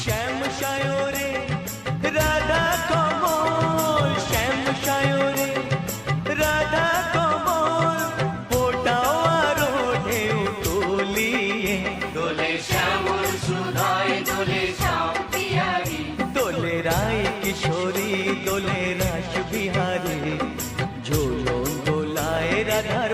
শ্যাম সায়রে রাধা কমল শ্যাম সায়রে রাধা কমল ফোটাও আরও ঢেউ তুলিয়ে দোলে শ্যামল সুধায় দোলে শ্যাম বিহারী দোলে রায় কিশোরী দোলে রাস বিহারী ঝোলন দোলায় রাধার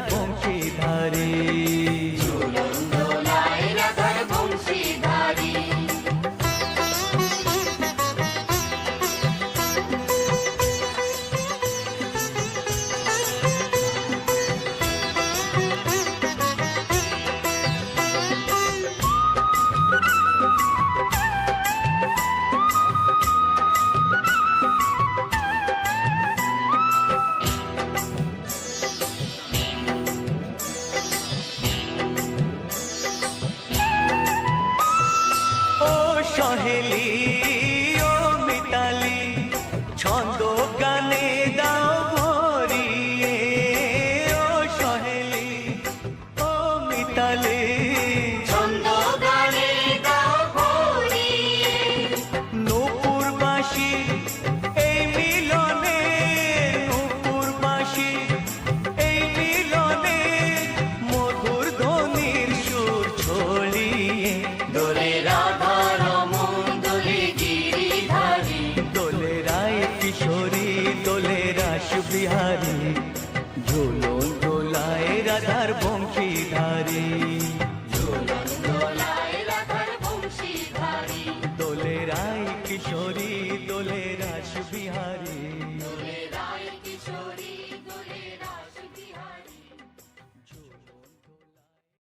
এই মিলনে এই মিলনে মধুর ধ্বনির সুর ছড়িয়ে। দোলে রাধা রমন দোলে গিরিধারী দোলে রায় কিশোরী দোলে রাস বিহারী ঝুলন দোলায় রাধার বংশীধারী